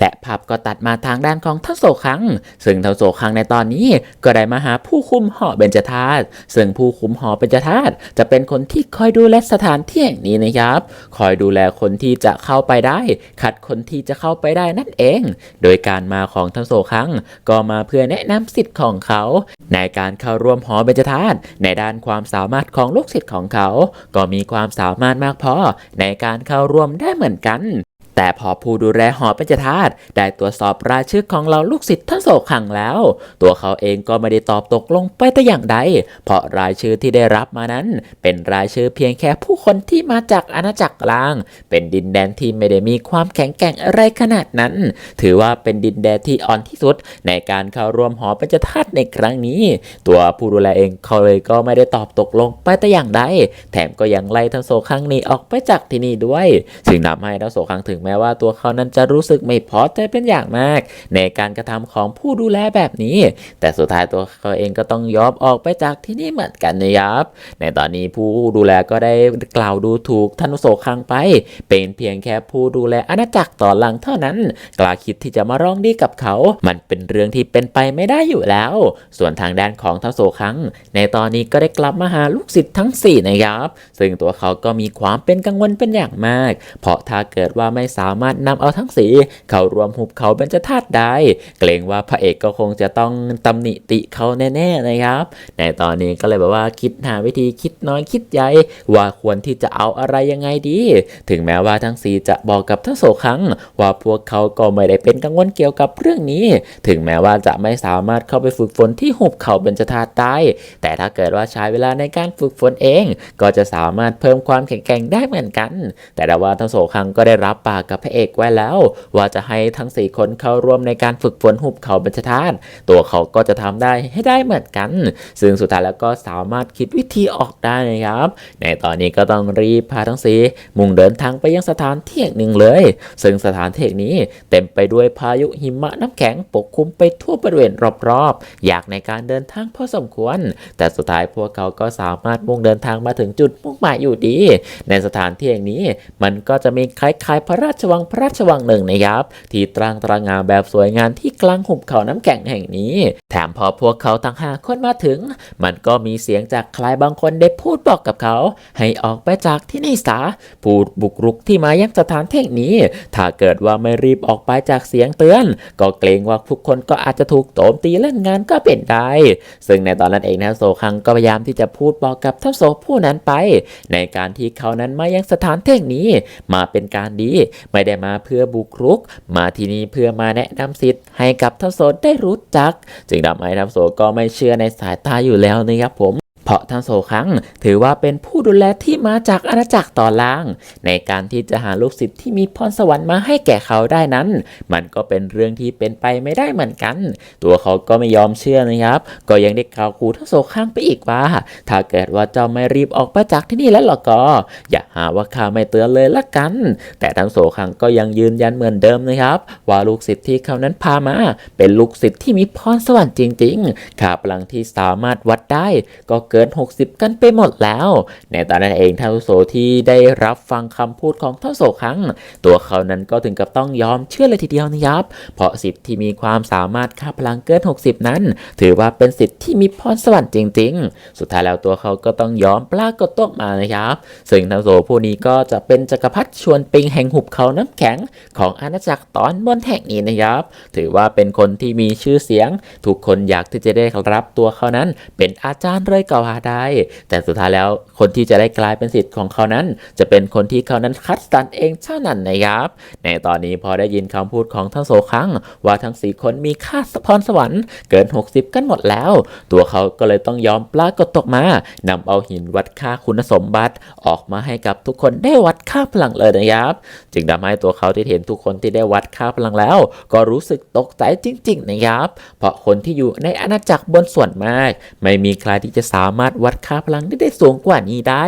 และภาพก็ตัดมาทางด้านของทัโสคัง ซึ่งทัโสคังในตอนนี้ก็ได้มาหาผู้คุมหอเบญจธาตุ ซึ่งผู้คุมหอเบญจธาตุจะเป็นคนที่คอยดูแลสถานที่แห่งนี้นะครับ คอยดูแลคนที่จะเข้าไปได้ขัดคนที่จะเข้าไปได้นั่นเอง โดยการมาของทัโสคังก็มาเพื่อแนะนำสิทธิ์ของเขา ในการเข้าร่วมหอเบญจธาตุในด้านความสามารถของลูกศิษย์ของเขา ก็มีความสามารถมากพอในการเข้าร่วมได้เหมือนกัน แต่พอผู้ดูแลหอปัญจธาตุได้ตรวจสอบรายชื่อของเราลูกศิษย์ทั้งโศขังแล้ว ตัวเขาเองก็ไม่ได้ตอบตกลงไปแต่อย่างใด เพราะรายชื่อที่ได้รับมานั้น เป็นรายชื่อเพียงแค่ผู้คนที่มาจากอาณาจักรกลาง เป็นดินแดนที่ไม่ได้มีความแข็งแกร่งอะไรขนาดนั้น ถือว่าเป็นดินแดนที่อ่อนที่สุด ในการเข้าร่วมหอปัญจธาตุในครั้งนี้ ตัวผู้ดูแลเองเขาเลยก็ไม่ได้ตอบตกลงไปแต่อย่างใด แถมก็ยังไล่ทั้งโศขังนี้ออกไปจากที่นี่ด้วย ซึ่งทำให้ทั้งโศขังถึงม้ว่าตัวเขานั้นจะรู้สึกไม่พอใจเป็นอย่างมาก ในการกระทำของผู้ดูแลแบบนี้ แต่สุดท้ายตัวเขาเองก็ต้องยอมออกไปจากที่นี่เหมือนกันนะครับในตอนนี้ผู้ดูแลก็ได้กล่าวดูถูกท่านโศขังไป เป็นเพียงแค่ผู้ดูแลอาณาจักรต่อหลังเท่านั้น กล้าคิดที่จะมาร้องดีกับเขา มันเป็นเรื่องที่เป็นไปไม่ได้อยู่แล้ว ส่วนทางด้านของทัโสคัง ในตอนนี้ก็ได้กลับมาหาลูกศิษย์ทั้ง4นะครับ ซึ่งตัวเขาก็มีความเป็นกังวลเป็นอย่างมาก เพราะถ้าเกิดว่าไม่สามารถนำเอาทั้งสีเข้ารวมหุบเขาเป็นจะธาตุได้ เกรงว่าพระเอกก็คงจะต้องตำหนิติเขาแน่ๆนะครับ ในตอนนี้ก็เลยแบบว่าคิดหาวิธีคิดน้อยคิดใหญ่ว่าควรที่จะเอาอะไรยังไงดี ถึงแม้ว่าทั้งสีจะบอกกับทั้งโสคังว่าพวกเขาก็ไม่ได้เป็นกังวลเกี่ยวกับเรื่องนี้ ถึงแม้ว่าจะไม่สามารถเข้าไปฝึกฝนที่หุบเขาเบญจธาตุได้ แต่ถ้าเกิดว่าใช้เวลาในการฝึกฝนเอง ก็จะสามารถเพิ่มความแข็งแกร่งได้เหมือนกัน แต่ดาว่าทั้งโสคังก็ได้รับปากกับพระเอกไว้แล้ว ว่าจะให้ทั้ง 4 คนเข้าร่วมในการฝึกฝนหุบเขาเบญจธาตุตัวเขาก็จะทำได้ให้ได้เหมือนกัน ซึ่งสุดท้ายแล้วก็สามารถคิดวิธีออกได้นะครับ ในตอนนี้ก็ต้องรีบพาทั้งสีมุ่งเดินทางไปยังสถานที่แห่งหนึ่งเลย ซึ่งสถานที่นี้เต็มไปด้วยพายุหิมะน้ำแข็งปกคลุมไปทั่วบริเวณรอบๆ อยากในการเดินทางพอสมควร แต่สุดท้ายพวกเขาก็สามารถมุ่งเดินทางมาถึงจุดมุ่งหมายอยู่ดี ในสถานที่แห่งนี้มันก็จะมีคล้ายๆพระราชวังพระราชวังหนึ่งนะครับ ที่ตรางตรางามแบบสวยงามที่กลางหุบเขาน้ำแข็งแห่งนี้ แถมพอพวกเขาทั้งห้าคนมาถึง มันก็มีเสียงจากใครบางคนได้พูดบอกกับเขา ให้ออกไปจากที่นี่ซะผู้บุกรุกที่มายังสถานที่แห่งนี้ ถ้าเกิดว่าไม่รีบออกไปจากเสียงเตือน ก็เกรงว่าทุกคนก็อาจจะถูกโจมตีเล่นงานก็เป็นได้ ซึ่งในตอนนั้นเองนะโซคังก็พยายามที่จะพูดบอกกับท่านโซผู้นั้นไป ในการที่เขานั้นมายังสถานที่แห่งนี้ มาเป็นการดีไม่ได้มาเพื่อบุกรุก มาที่นี่เพื่อมาแนะนำสิทธิ์ให้กับท่านโซได้รู้จัก จึงทำให้ท่านโซก็ไม่เชื่อในสายตาอยู่แล้วนะครับผม เพราะทั้งโซคังถือว่าเป็นผู้ดูแลที่มาจากอาณาจักรต่อล่าง ในการที่จะหาลูกศิษย์ที่มีพรสวรรค์มาให้แก่เขาได้นั้น มันก็เป็นเรื่องที่เป็นไปไม่ได้เหมือนกัน ตัวเขาก็ไม่ยอมเชื่อนะครับ ก็ยังได้กล่าวขู่ทั้งโซคังไปอีกว่า ถ้าเกิดว่าเจ้าไม่รีบออกไปจากที่นี่แล้วหรอกก็ อย่าหาว่าข้าไม่เตือนเลยละกัน แต่ทั้งโซคังก็ยังยืนยันเหมือนเดิมนะครับ ว่าลูกศิษย์ที่เขานั้นพามา เป็นลูกศิษย์ที่มีพรสวรรค์จริง ๆ ข้าพลังที่สามารถวัดได้ก็เกิดิน 60 กันไปหมดแล้ว ในตอนนั้นเองเท่าโซที่ได้รับฟังคำพูดของเท่าโซครั้ง ตัวเขานั้นก็ถึงกับต้องยอมเชื่อเลยทีเดียวนะครับ เพราะสิทธิ์ที่มีความสามารถค่าพลังเกิน 60 นั้น ถือว่าเป็นสิทธิ์ที่มีพรสวรรค์จริง ๆ สุดท้ายแล้วตัวเขาก็ต้องยอมปรากฏตัวมานะครับ ซึ่งเท่าโซผู้นี้ก็จะเป็นจักรพรรดิชวนปิงแห่งหุบเขาน้ำแข็งของอาณาจักรตอนบนแห่งนี้นะครับ ถือว่าเป็นคนที่มีชื่อเสียง ทุกคนอยากที่จะได้รับตัวเขานั้น เป็นอาจารย์เลยก็ว่าได้ แต่สุดท้ายแล้วคนที่จะได้กลายเป็นศิษย์ของเขานั้น จะเป็นคนที่เขานั้นคัดสรรเองเท่านั้นนะครับ ในตอนนี้พอได้ยินคำพูดของทั้งโซครั้ง ว่าทั้งสี่คนมีค่าพรสวรรค์เกิน 60 กันหมดแล้ว ตัวเขาก็เลยต้องยอมปรากฏตกมานำเอาหินวัดค่าคุณสมบัติออกมาให้กับทุกคนได้วัดค่าพลังเลยนะครับ จึงทำให้ตัวเขาที่เห็นทุกคนที่ได้วัดค่าพลังแล้ว ก็รู้สึกตกใจจริง ๆ นะครับ เพราะคนที่อยู่ในอาณาจักรบนส่วนมาก ไม่มีใครที่จะสามามารถวัดค่าพลังได้ได้สูงกว่านี้ได้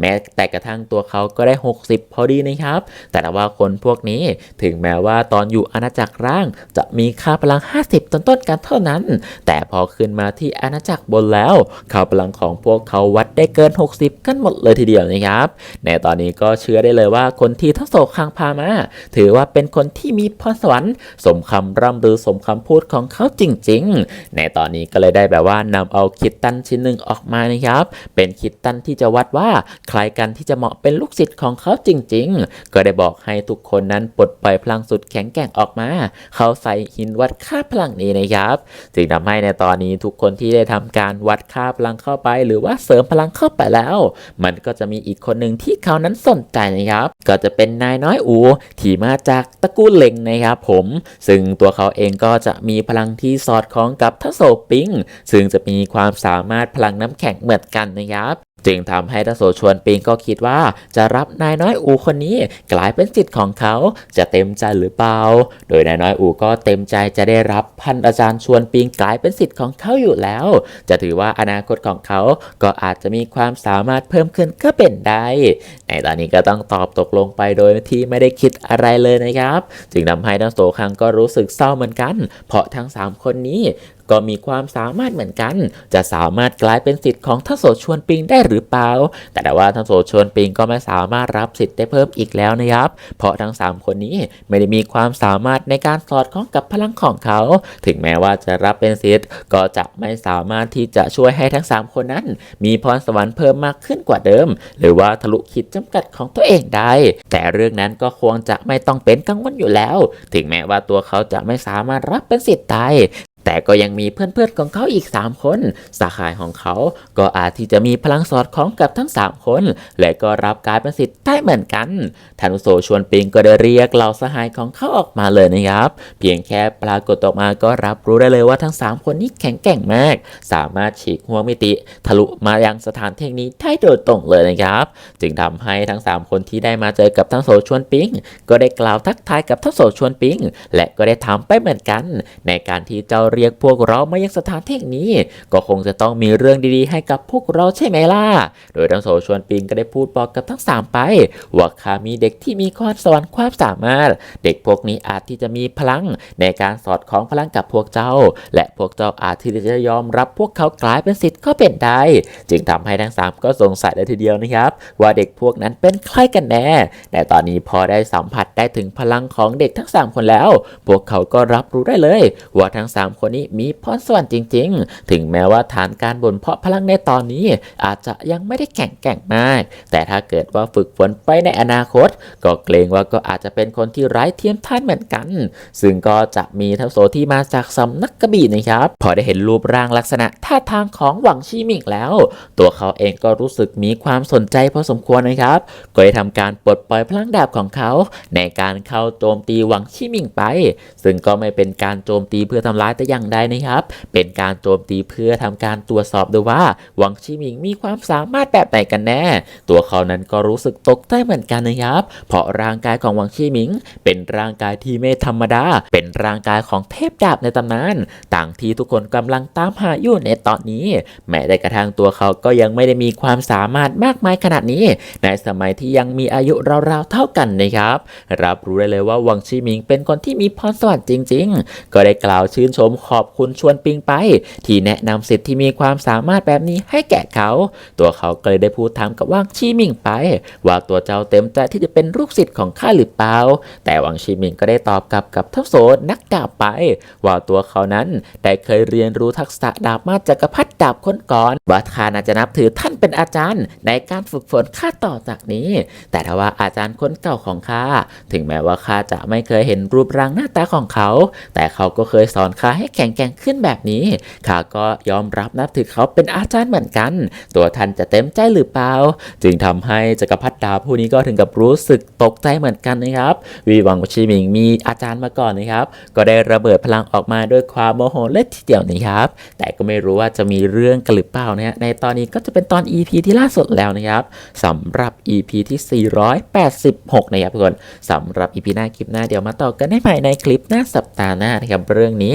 แม้แต่กระทั่งตัวเขาก็ได้ 60 พอดีนะครับ แต่ว่าคนพวกนี้ถึงแม้ว่าตอนอยู่อาณาจักรร่าง จะมีค่าพลัง 50 ต้นต้นกันเท่านั้น แต่พอขึ้นมาที่อาณาจักรบนแล้วค่าพลังของพวกเขาวัดได้เกิน 60 กันหมดเลยทีเดียวนะครับในตอนนี้ก็เชื่อได้เลยว่าคนที่ทั้งโศกคังพามา ถือว่าเป็นคนที่มีพรสวรรค์สมคำร่ำลือสมคำพูดของเขาจริง ๆ ในตอนนี้ก็เลยได้แบบว่านำเอาคิดตันชิ้นหนึ่งออกมานะครับ เป็นคิดตันที่จะวัดว่าใครกันที่จะเหมาะเป็นลูกศิษย์ของเขาจริง ๆ ก็ได้บอกให้ทุกคนนั้นปลดปล่อยพลังสุดแข็งแกร่งออกมา เขาใส่หินวัดค่าพลังนี้นะครับจึงทำให้ในตอนนี้ทุกคนที่ได้ทำการวัดค่าพลังเข้าไป หรือว่าเสริมพลังเข้าไปแล้ว มันก็จะมีอีกคนหนึ่งที่เขานั้นสนใจนะครับ ก็จะเป็นนายน้อยอูที่มาจากตระกูลเล็งนะครับผม ซึ่งตัวเขาเองก็จะมีพลังที่สอดคล้องกับทัศโศปิงซึ่งจะมีความสามารถพลังน้ำแข็งข็งเหมือนกันนะครับจึงทำให้ทัศโศชวนปิงก็คิดว่า จะรับนายน้อยอูคนนี้กลายเป็นสิทธิ์ของเขาจะเต็มใจหรือเปล่า โดยนายน้อยอูก็เต็มใจจะได้รับพันอาจารย์ชวนปิงกลายเป็นสิทธิ์ของเขาอยู่แล้ว จะถือว่าอนาคตของเขาก็อาจจะมีความสามารถเพิ่มขึ้นก็เป็นได้ ในตอนนี้ก็ต้องตอบตกลงไปโดยที่ไม่ได้คิดอะไรเลยนะครับ จึงทำให้ทั้งโสคังก็รู้สึกเศร้าเหมือนกัน เพราะทั้ง 3 คนนี้ก็มีความสามารถเหมือนกัน จะสามารถกลายเป็นสิทธิ์ของทัศโสชวนปิงได้หรือเปล่า แต่ว่าทัศโสชวนปิงก็ไม่สามารถรับสิทธิ์ได้เพิ่มอีกแล้วนะครับ เพราะทั้ง 3 คนนี้ไม่ได้มีความสามารถในการสอดคล้องกับพลังของเขา ถึงแม้ว่าจะรับเป็นสิทธิ์ก็จะไม่สามารถที่จะช่วยให้ทั้ง 3 คนนั้น มีพรสวรรค์เพิ่มมากขึ้นกว่าเดิม หรือว่าทะลุขีดจำกัดของตัวเองได้ แต่เรื่องนั้นก็ควรจะไม่ต้องเป็นกังวลอยู่แล้ว ถึงแม้ว่าตัวเขาจะไม่สามารถรับเป็นสิทธิ์ได้ แต่ก็ยังมีเพื่อนๆของเขาอีก 3 คน สาขายของเขาก็อาจที่จะมีพลังสอดคล้องกับทั้ง 3 คน และก็รับการเป็นสิทธิ์ได้เหมือนกันธนุโซชวนปิงก็ได้เรียกเหล่าสหายของเขาออกมาเลยนะครับ เพียงแค่ปรากฏออกมาก็รับรู้ได้เลยว่าทั้ง 3 คนนี้แข็งแกร่งมาก สามารถฉีกหัวมิติ ทะลุมายังสถานที่นี้ได้โดยตรงเลยนะครับ จึงทำให้ทั้ง 3 คนที่ได้มาเจอกับทั้งโซชวนปิง ก็ได้กล่าวทักทายกับทั้งโซชวนปิง และก็ได้ถามไปเหมือนกัน ในการที่เจ้าเรียกพวกเรามายังสถานที่นี้ ก็คงจะต้องมีเรื่องดีๆ ให้กับพวกเราใช่ไหมล่ะ โดยทั้งโซชวนปิงก็ได้พูดบอกกับทั้ง3ไป ว่าข้ามีเด็กที่มีความสวรรค์ความสามารถ เด็กพวกนี้อาจที่จะมีพลังในการสอดคล้องพลังกับพวกเจ้า และพวกเจ้าอาจที่จะยอมรับพวกเขากลายเป็นสิทธิ์ก็เป็นได้ จึงทำให้ทั้ง3ก็สงสัยเลยทีเดียวนะครับ ว่าเด็กพวกนั้นเป็นใครกันแน่ แต่ตอนนี้พอได้สัมผัสได้ถึงพลังของเด็กทั้ง 3 คนแล้ว พวกเขาก็รับรู้ได้เลย ว่าทั้ง 3 คนนี้มีพรสวรรค์จริง ๆ ถึงแม้ว่าฐานการบ่นเพาะพลังในตอนนี้อาจจะยังไม่ได้แข็งแกร่งมาก แต่ถ้าเกิดว่าฝึกฝนไปในอนาคต ก็เกรงว่าก็อาจจะเป็นคนที่ไร้เทียมทานเหมือนกัน ซึ่งก็จะมีทัพโสที่มาจากสำนักกระบี่นะครับ พอได้เห็นรูปร่างลักษณะท่าทางของหวังชีหมิงแล้ว ตัวเขาเองก็รู้สึกมีความสนใจพอสมควรนะครับ ก็ได้ทำการปลดปล่อยพลังดาบของเขา ในการเข้าโจมตีหวังชีหมิงไป ซึ่งก็ไม่เป็นการโจมตีเพื่อทำร้ายแต่อย่างใดนะครับ เป็นการโจมตีเพื่อทำการตรวจสอบดูว่าหวังชีหมิงมีความสามารถแบบไหนกันแน่ ตัวเขานั้นก็รู้สึกตกใจเหมือนกันนะครับ เพราะร่างกายของหวังชีหมิง เป็นร่างกายที่ไม่ธรรมดา เป็นร่างกายของเทพดาบในตำนาน ต่างที่ทุกคนกำลังตามหาอยู่ในตอนนี้ แม้แต่กระทั่งตัวเขาก็ยังไม่ได้มีความสามารถมากมายขนาดนี้ ในสมัยที่ยังมีอายุราวๆเท่ากันนะครับ รับรู้ได้เลยว่าหวังชีหมิงเป็นคนที่มีพรสวรรค์จริง ๆ ก็ได้กล่าวชื่นชมขอบคุณชวนปิงไป ที่แนะนำสิทธิ์ที่มีความสามารถแบบนี้ให้แก่เขา ตัวเขาก็เลยได้พูดถามกับวังชีมิงไป ว่าตัวเจ้าเต็มใจที่จะเป็นลูกศิษย์ของข้าหรือเปล่า แต่วังชีมิงก็ได้ตอบกลับกับทัพโสนักดาบไป ว่าตัวเขานั้นได้เคยเรียนรู้ทักษะดาบมาจากักรพรรดิดาบคนก่อนว่าข้าน่าจะนับถือท่านเป็นอาจารย์ ในการฝึกฝนข้าต่อจากนี้ แต่ถ้าว่าอาจารย์คนเก่าของข้าถึงแม้ว่าข้าจะไม่เคยเห็นรูปร่างหน้าตาของเขา แต่เขาก็เคยสอนข้าให้แข็งแกร่งขึ้นแบบนี้ข้าก็ยอมรับนับถือเขาเป็นอาจารย์เหมือนกัน ตัวท่านจะเต็มใจหรือเปล่า จึงทำให้จักรพรรดิดาผู้นี้ก็ถึงกับรู้สึกตกใจเหมือนกันนะครับวีหวังชีหมิงมีอาจารย์มาก่อนนะครับ ก็ได้ระเบิดพลังออกมาด้วยความโมโหเล็ดทีเดียวนะครับแต่ก็ไม่รู้ว่าจะมีเรื่องกันหรือเปล่านะฮะในตอนนี้ก็จะเป็นตอน EP ที่ล่าสุดแล้วนะครับสำหรับ EP ที่ 486 นะครับทุกคนสำหรับ EP หน้าคลิปหน้าเดี๋ยวมาต่อกันได้ใหม่ในคลิปหน้าสัปดาห์หน้านะครับเรื่องนี้